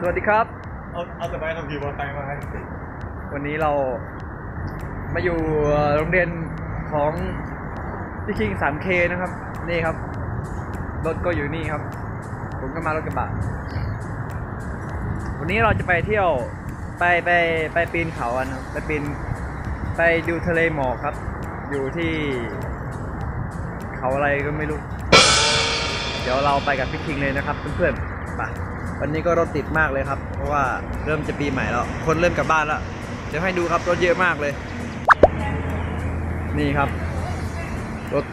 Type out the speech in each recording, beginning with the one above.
สวัสดีครับ เอาเอาแต่ใบขับขี่มอเตอร์ไซค์มาให้วันนี้เรามาอยู่โรงเรียนของพี่คิง 3K นะครับ นี่ครับ รถก็อยู่นี่ครับ ผมก็มารถกระบะ วันนี้เราจะไปเที่ยวไปไปไปปีนเขากันครับไปปีนไปดูทะเลหมอกครับ อยู่ที่ เขาอะไรก็ไม่รู้ เดี๋ยวเราไปกับพี่คิงเลยนะครับเพื่อนๆไป วันนี้ก็รถติดมากเลยครับ เพราะว่าเริ่มจะปีใหม่แล้ว คนเริ่มกลับบ้านแล้ว เดี๋ยวให้ดูครับรถเยอะมากเลย นี่ครับ รถ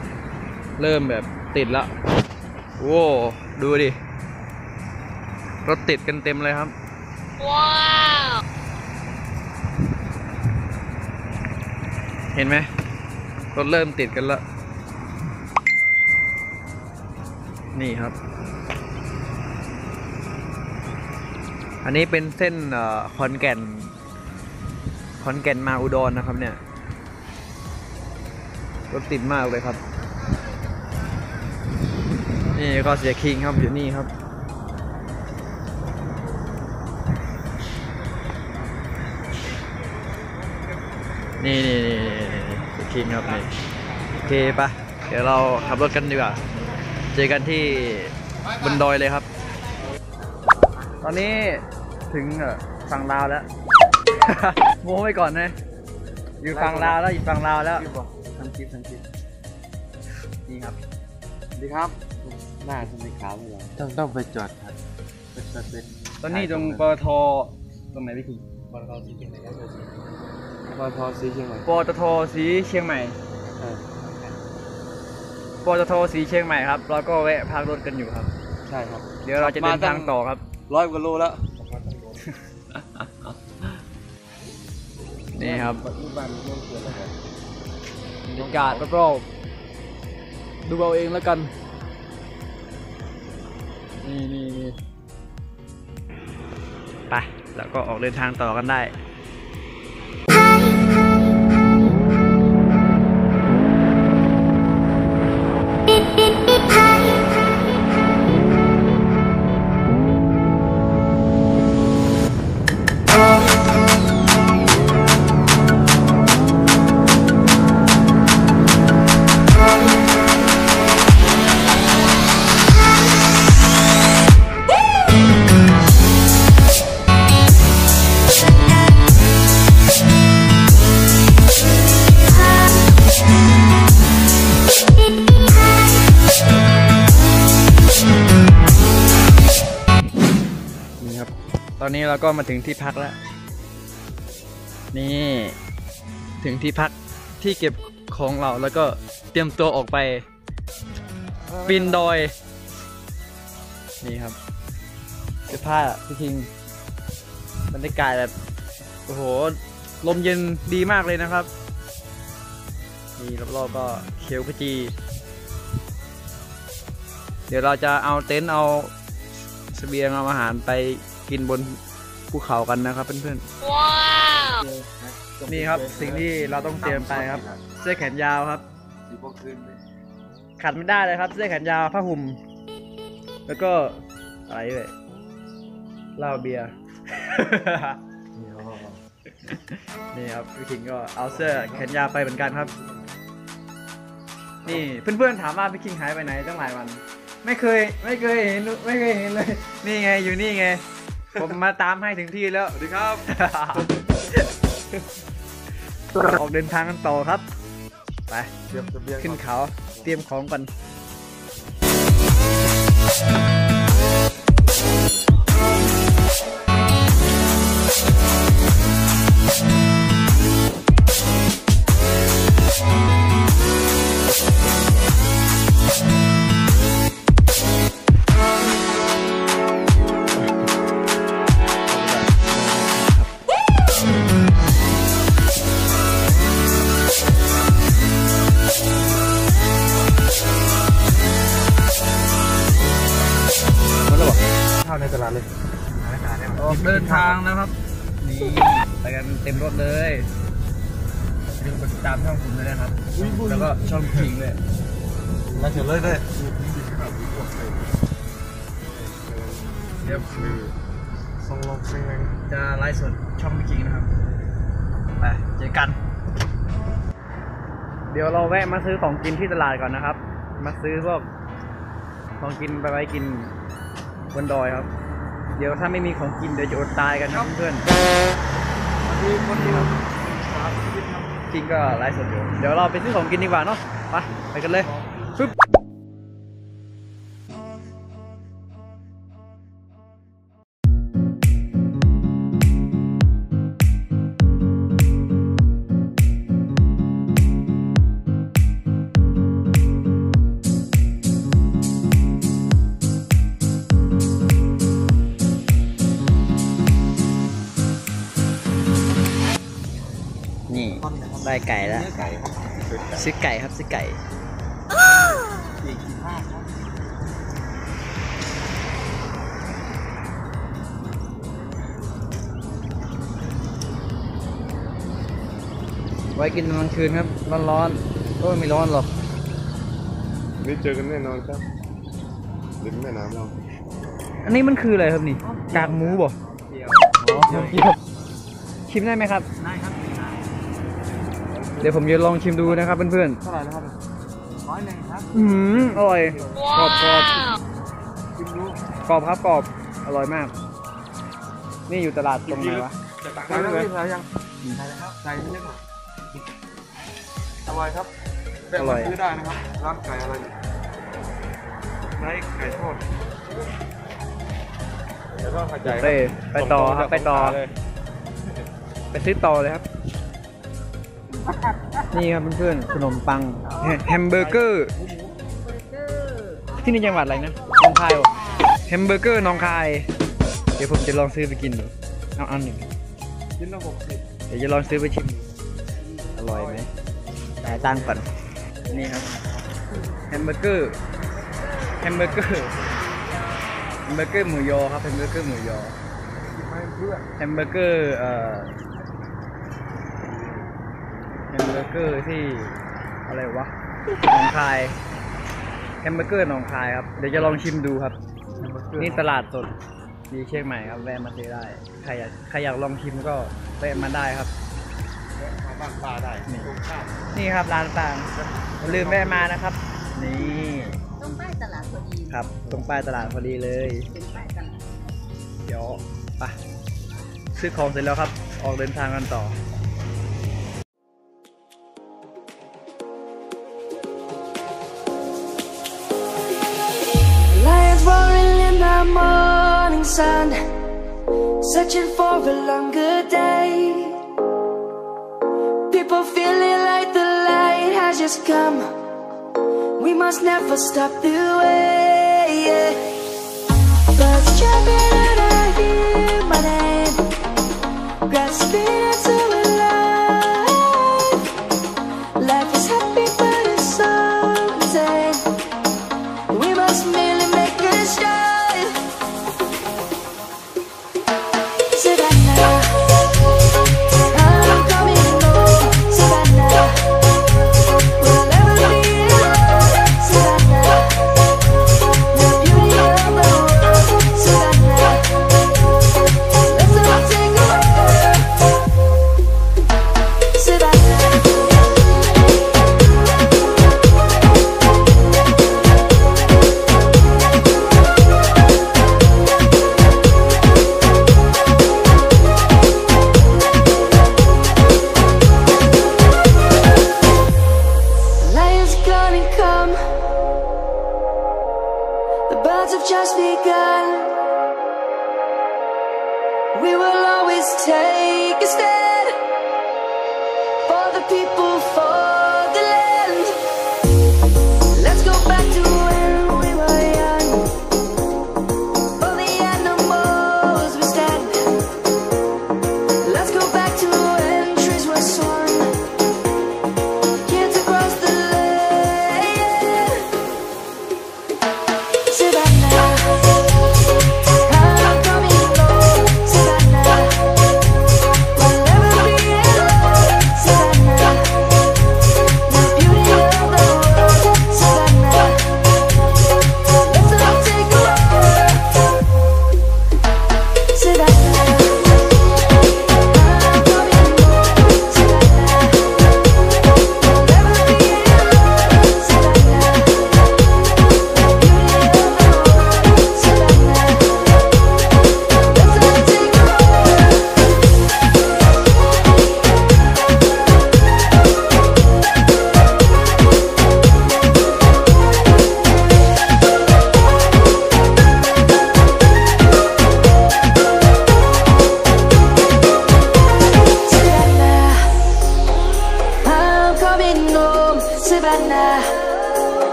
เริ่มแบบติดแล้วโว้ดูดิ รถติดกันเต็มเลยครับ ว้าวเห็นไหมรถเริ่มติดกันแล้ว นี่ครับ อันนี้เป็นเส้นเอ่อขอนแก่นขอนแก่นมาอุดรนะครับเนี่ยรถติดมากเลยครับ นี่ก็เสียคิงครับอยู่นี่ครับนี่นี่นี่นี่นี่เสียคิงครับนี่โอเคปะเดี๋ยวเราขับรถกันดีกว่า เจอกันที่บนดอยเลยครับ ตอนนี้ ถึงเอ่อฝั่งลาวแล้ว โม้ไว้ก่อนนะอยู่ฝั่งลาวแล้วอยู่ฝั่งลาวแล้วทำคลิปทำคลิปนี่ครับสวัสดีครับ หน้าทำไมขาวไม่หรอต้องต้องไปจอดครับไปจอดเป็นตอนนี้ตรงปตทตรงไหนพี่คิงบอลเขาสีเชียงใหม่บอลพอสีเชียงใหม่ปตทสีเชียงใหม่เออปตทสีเชียงใหม่ครับ แล้วก็แวะพักรถกันอยู่ครับ ใช่ครับ เดี๋ยวเราจะเดินทางต่อครับร้อยกว่าโลแล้ว นี่ครับ ปัจจุบันเรื่องเกิดอะไรบรรยากาศรอบๆดูเอาเองแล้วกัน นี่นี่นี่ ไป แล้วก็ออกเดินทางต่อกันได้ เราก็มาถึงที่พักแล้ว นี่ถึงที่พักที่เก็บของเราแล้วก็เตรียมตัวออกไป ปีนดอย นี่ครับเสื้อผ้าพี่คิงบรรยากาศแบบโอ้โห ลมเย็นดีมากเลยนะครับ นี่รอบๆก็เขียวขจี เดี๋ยวเราจะเอาเต็นท์เอาเสบียงเอาอาหารไปกินบน ภูเขากันนะครับเพื่อนๆนี่ครับสิ่งที่เราต้องเตรียมไปครับ เสื้อแขนยาวครับอยู่พวกคืนเลยขาดไม่ได้เลยครับ เสื้อแขนยาวผ้าห่มแล้วก็อะไรเลยเหล้าเบียร์นี่ครับพี่คิงก็เอาเสื้อแขนยาวไปเหมือนกันครับ นี่เพื่อนๆถามว่าพี่คิงหายไปไหนตั้งหลายวัน ไม่เคย ไม่เคยเห็นไม่เคยเห็นเลย นี่ไงอยู่นี่ไง ผมมาตามให้ถึงที่แล้ว สวัสดีครับ ออกเดินทางกันต่อครับ ไปเตรียมเสบียงขึ้นเขา เตรียมของก่อนเข้าในตลาดเลยหาอาหารได้ไหมออกเดินทางนะครับ นี่ไปกันเต็มรถเลยอย่าลืมกดติดตามช่องผมด้วยนะครับ แล้วก็ช่องพิงเลยแล้วเฉยเลยได้เดี๋ยวส่งลงเพลงจะไลฟ์สดช่องพี่คิงนะครับ ไปเจอกัน เดี๋ยวเราแวะมาซื้อของกินที่ตลาดก่อนนะครับ มาซื้อพวกของกินไปไว้กิน บนดอยครับ เดี๋ยวถ้าไม่มีของกินเดี๋ยวจะอดตายกันนะเพื่อนมีคนเดียวๆจริงก็ไลฟ์สดอยู่เดี๋ยวเราไปซื้อของกินดีกว่าเนาะไปไปกันเลยปึ๊บ ได้ไก่แล้วไก่ซื้อไก่ครับซื้อไก่ สี่สิบห้าครับไว้กินตอนกลางคืนครับ ร้อนๆโอ้ยไม่ร้อนหรอกนี่เจอกันแน่นอนครับริมแม่น้ำเราอันนี้มันคืออะไรครับนี่กากหมูบ่เที่ยว อ๋อครับชิมได้ไหมครับ ได้ครับเดี๋ยวผมจะลองชิมดูนะครับเพื่อนเท่าไหร่นะครับร้อยหนึ่งครับๆอืมอร่อยกรอบกรอบชิมดูกรอบครับกรอบอร่อยมาก นี่อยู่ตลาดตรงไหนวะจะตักได้เลยใส่ยังใส่แล้วครับใส่นิดหน่อยอร่อยครับแวะมาซื้อได้นะครับร้านไก่อะไรเนี่ยไก่ไก่ทอดเดี๋ยวก็เข้าใจเต้ไปต่อครับไปต่อเลยไปซื้อต่อเลยครับ นี่ครับเพื่อนๆขนมปังแฮแฮมเบอร์เกอร์ที่นี่จังหวัดอะไรนะหนองคายเหรอแฮมเบอร์เกอร์หนองคาย เดี๋ยวผมจะลองซื้อไปกินดูเอาอันหนึ่งชิ้นละหกสิบเดี๋ยวจะลองซื้อไปชิมดูอร่อยไหมจ่ายตังค์ก่อนนี่ครับแฮมเบอร์เกอร์แฮมเบอร์เกอร์แฮมเบอร์เกอร์หมูยอครับแฮมเบอร์เกอร์หมูยอไม่เพื่อนแฮมเบอร์เกอร์เอ่อแฮม เบอร์เกอร์ที่อะไรวะหนองคายแฮมเบอร์เกอร์หนองคายครับเดี๋ยวจะลองชิมดูครับ นี่ตลาดสดดีเชียงใหม่ครับแวะมาซื้อได้ใครอยากใครอยากลองชิมก็แวะมาได้ครับมาบ้านป้าได้นี่ตรงข้ามนี่ครับร้านต่างอย่าลืมแวะมานะครับ นี่ต้องป้ายตลาดพอดีครับ ตรงป้ายตลาดพอดีเลยเป็นป้ายตลาดเดี๋ยวไปซื้อของเสร็จแล้วครับ ออกเดินทางกันต่อ sun, searching for a longer day. People feeling like the light has just come. We must never stop the way. Birds jumping and I hear my name, grasping into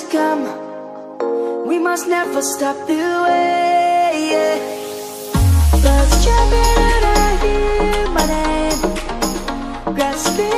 has come. We must never stop the way Birds jumping and I hear my name Grasping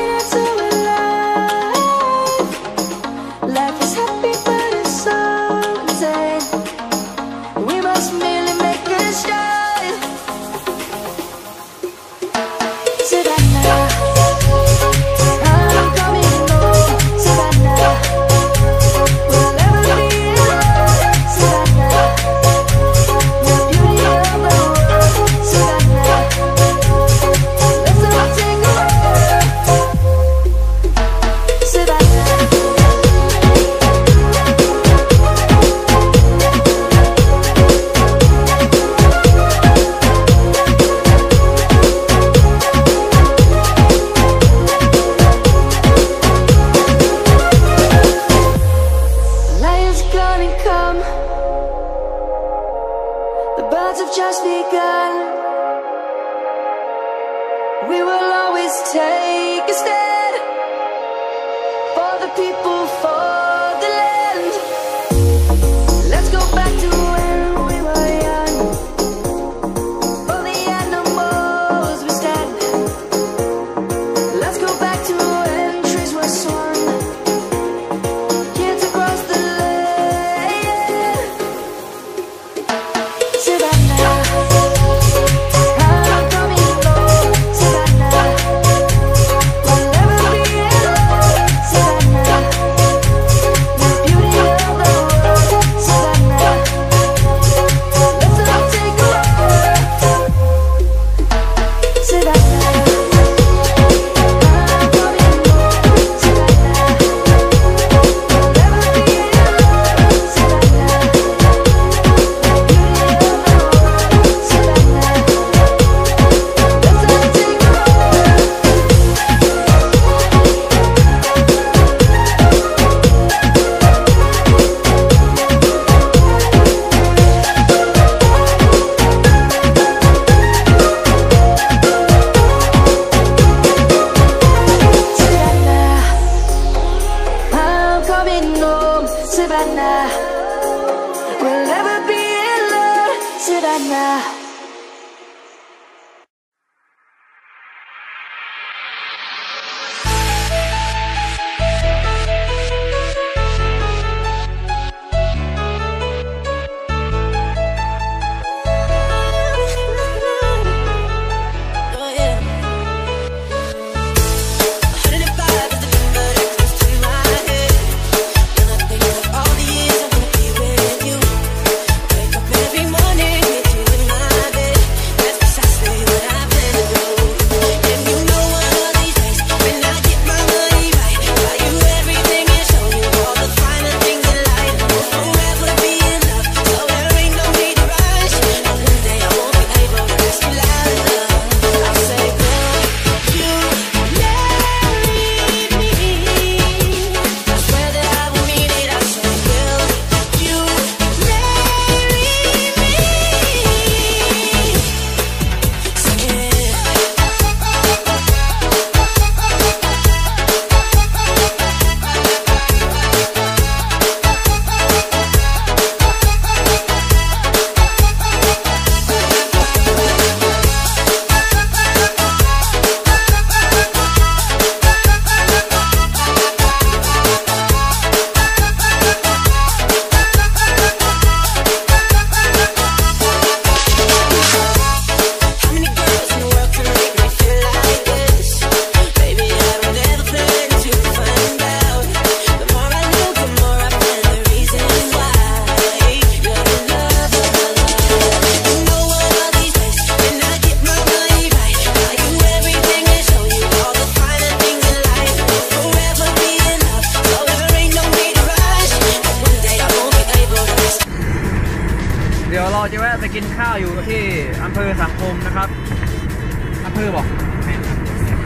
ภอบอก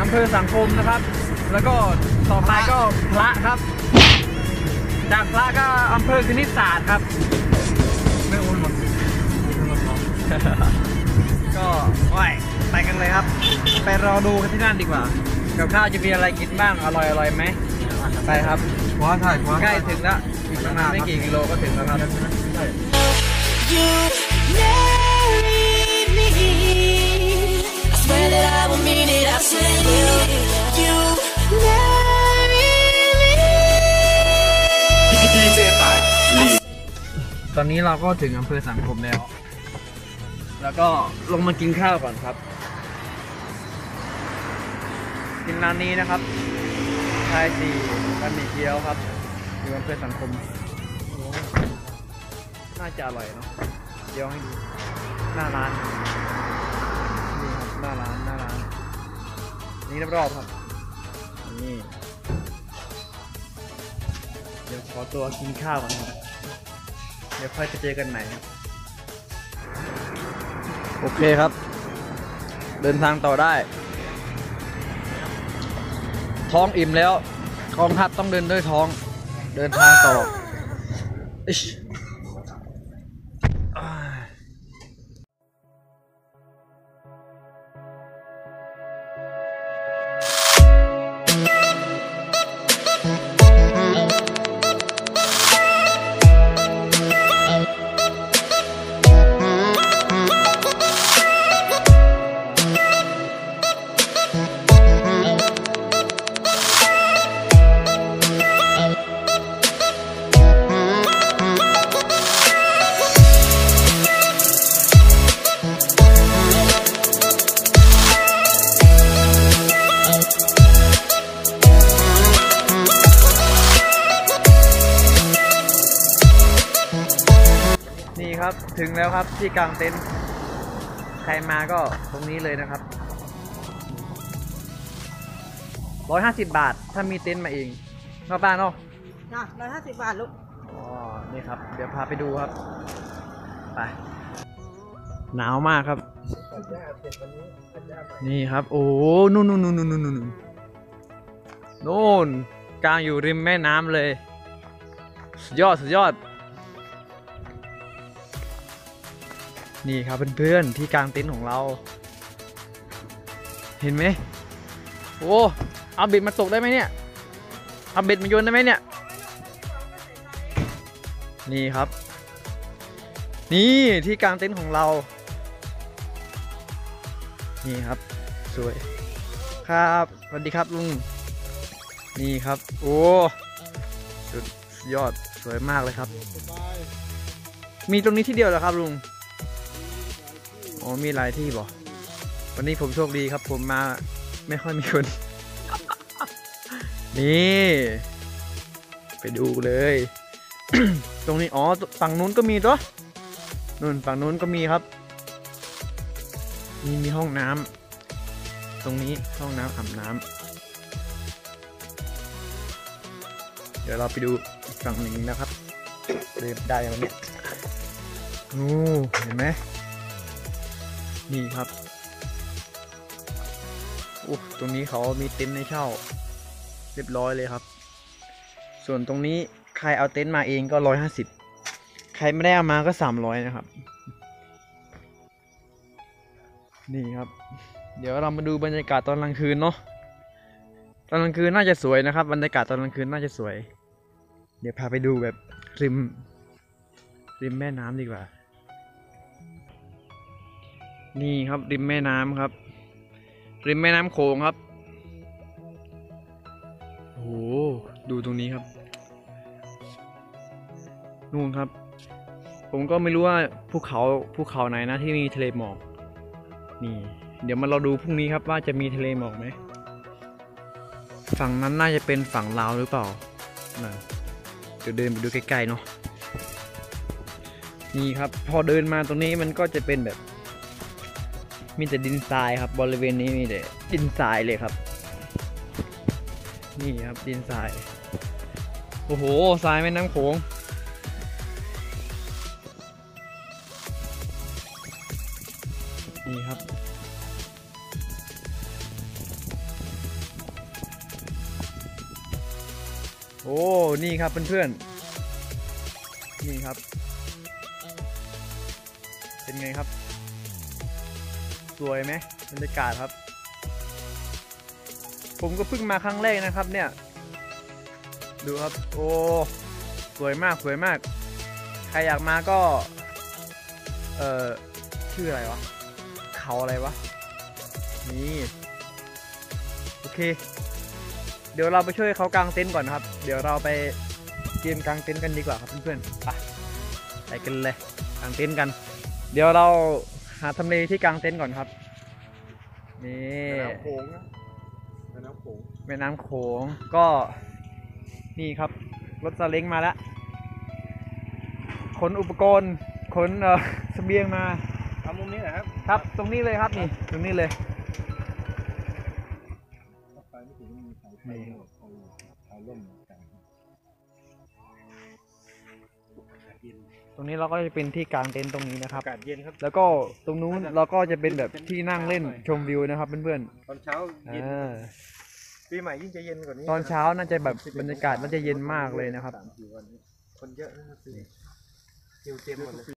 อำเภอสังคมนะครับ แล้วก็ต่อไปก็พระครับ จากพระก็อำเภอคณิตศาสตร์ครับ ไม่โอนหมดก็ไปไปกันเลยครับ ไปรอดูกันที่นั่นดีกว่า กับข้าวจะมีอะไรกินบ้างอร่อยอร่อยไหมไปครับคว้าถ่ายคว้าใกล้ถึงละไม่กี่กิโลก็ถึงแล้วครับ You married me Swear that I will mean it. I said you. You marry me. ตอนนี้เราก็ถึงอำเภอสังคมแล้ว แล้วก็ลงมากินข้าวก่อนครับ กินร้านนี้นะครับชายสี่บะหมี่เกี๊ยวครับ อยู่อำเภอสังคม น่าจะอร่อยเนาะเดี๋ยวให้ดูหน้าร้าน หน้าร้านหน้าร้านนี่รอบๆครับนี่เดี๋ยวขอตัวกินข้าวก่อนครับเดี๋ยวค่อยไปเจอกันใหม่ครับโอเคครับ เดินทางต่อได้ ท้องอิ่มแล้วกองทัพต้องเดินด้วยท้อง เดินทางต่อ ที่กลางเต็นท์ใครมาก็ตรงนี้เลยนะครับร้อยห้าสิบบาท ถ้ามีเต็นท์มาเองนอกบ้านเนาะจ้ะร้อยห้าสิบบาทลูก อ๋อ นี่ครับ เดี๋ยวพาไปดูครับ ไป หนาวมากครับ นี่ครับ โอ้โหนู่นนู่นนู่นนู่นนู่นนู่นนู่นกลางอยู่ริมแม่น้ำเลย สุดยอด สุดยอด นี่ครับเพื่อนๆที่กลางเต็นท์ของเรา เห็นไหมโอ้เอาเบ็ดมาตกได้ไหมเนี่ยเอาเบ็ดมาโยนได้ไหมเนี่ย นี่ครับ นี่ที่กลางเต็นท์ของเรา นี่ครับสวยครับสวัสดีครับลุงนี่ครับ โอ้สุดยอดสวยมากเลยครับ มีตรงนี้ที่เดียวเหรอครับลุง อ๋อมีหลายที่บ่วันนี้ผมโชคดีครับ ผมมาไม่ค่อยมีคน นี่ ไปดูเลย ตรงนี้อ๋อฝั่งนู้นก็มีตัวนู่นฝั่งนู้นก็มีครับนี่มีห้องน้ำตรงนี้ห้องน้ำอาบน้ำเดี๋ยวเราไปดูอีกฝั่งหนึ่งนะครับเดินได้วันนี้โอ้เห็นไหม นี่ครับโอ้ตรงนี้เขามีเต็นท์ให้เช่า เรียบร้อยเลยครับ ส่วนตรงนี้ใครเอาเต็นท์มาเองก็ร้อยห้าสิบใครไม่ได้เอามาก็สามร้อยนะครับ นี่ครับ เดี๋ยวเรามาดูบรรยากาศตอนกลางคืนเนาะตอนกลางคืนน่าจะสวยนะครับ บรรยากาศตอนกลางคืนน่าจะสวย เดี๋ยวพาไปดูแบบริมริมแม่น้ำดีกว่า นี่ครับริมแม่น้ำครับ ริมแม่น้ำโขงครับโอ้โหดูตรงนี้ครับ นู่นครับ ผมก็ไม่รู้ว่าภูเขาภูเขาไหนนะที่มีทะเลหมอก นี่ เดี๋ยวมาเราดูพรุ่งนี้ครับว่าจะมีทะเลหมอกไหมฝั่งนั้นน่าจะเป็นฝั่งลาวหรือเปล่านะเดี๋ยวเดินไปดูใกล้ๆเนาะนี่ครับ พอเดินมาตรงนี้มันก็จะเป็นแบบ มีแต่ดินทรายครับ บริเวณนี้มีแต่ดินทรายเลยครับ นี่ครับดินทราย โอ้โหทรายแม่น้ำโขงนี่ครับ โอ้ นี่ครับเพื่อนๆ นี่ครับ เป็นไงครับ สวยไหมบรรยากาศครับ ผมก็เพิ่งมาครั้งแรกนะครับเนี่ย ดูครับ โอ้ สวยมากสวยมาก ใครอยากมาก็ เอ่อ ชื่ออะไรวะ เขาอะไรวะ นี่ โอเค เดี๋ยวเราไปช่วยเขากางเต็นท์ก่อนนะครับ เดี๋ยวเราไปเกมกางเต็นท์กันดีกว่าครับเพื่อนๆ ไปไปกันเลยกางเต็นท์กัน เดี๋ยวเรา หาทำเลที่กางเต็นท์ก่อนครับ นี่แม่น้ำโขงนะแม่น้ำโขงแม่น้ำโขงก็นี่ครับ รถซาเล้งมาแล้วขนอุปกรณ์ขนเอ่อเสบียงมาทำมุมนี้นะครับครับ ตรงนี้เลยครับนี่ ตรงนี้เลย ไปไม่ถึงมีสายไฟเตรงนี้เราก็จะเป็นที่กางเต็นท์ตรงนี้นะครับ อากาศเย็นครับ แล้วก็ตรงนู้นเราก็จะเป็นแบบที่นั่งเล่นชมวิวนะครับเพื่อนตอนเช้าๆเย็น อ่าปีใหม่ยิ่งจะเย็นกว่านี้ตอนเช้าน่าจะแบบบรรยากาศน่าจะเย็นมากเลยนะครับ สามสี่วันนี้คนเยอะนะครับปีคิวเต็มหมดเลย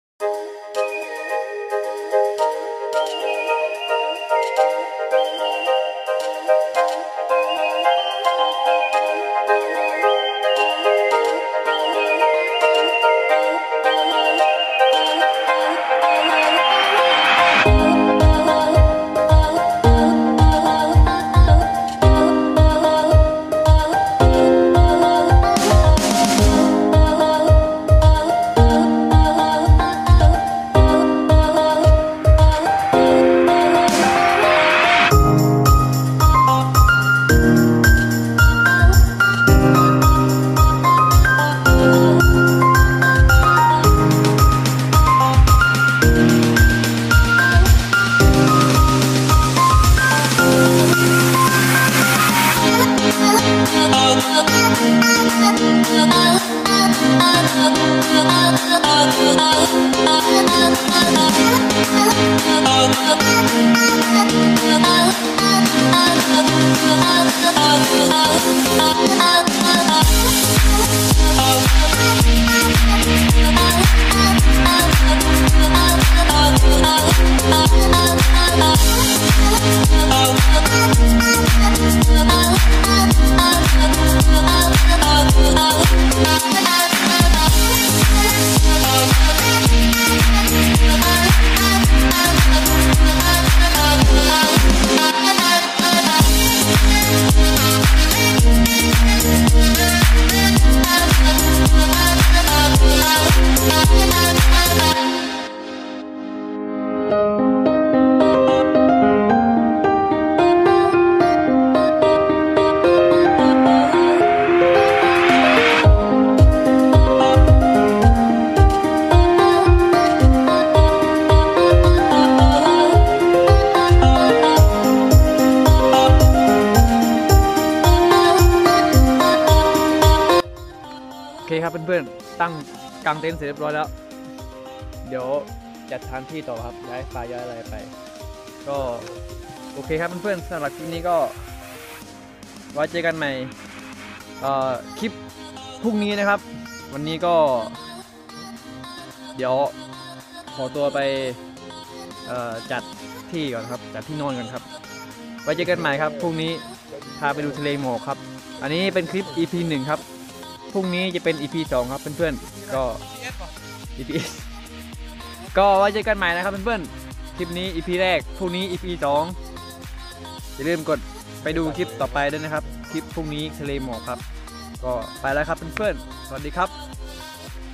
เคครับเพื่อนๆ ตั้งกางเต็นท์เสร็จเรียบร้อยแล้ว เดี๋ยวจัดสถานที่ต่อครับย้ายไฟย้ายอะไรไป ก็โอเคครับเพื่อนๆสำหรับคลิปนี้ก็ไว้เจอกันใหม่คลิปพรุ่งนี้นะครับ วันนี้ก็ เดี๋ยวขอตัวไปจัดที่ก่อนครับ จัดที่นอนก่อนครับ ไว้เจอกันใหม่ครับพรุ่งนี้พาไปดูทะเลหมอกครับ อันนี้เป็นคลิป EP หนึ่งครับ พรุ่งนี้จะเป็น EP 2 ครับเพื่อนๆ ก็ EP ก็ไว้เจอกันใหม่นะครับเพื่อนๆ คลิปนี้ EP แรก พรุ่งนี้ EP 2 อย่าลืมกดไปดูคลิปต่อไปด้วยนะครับ คลิปพรุ่งนี้ทะเลหมอกครับ ก็ไปแล้วครับเพื่อนๆ สวัสดีครับ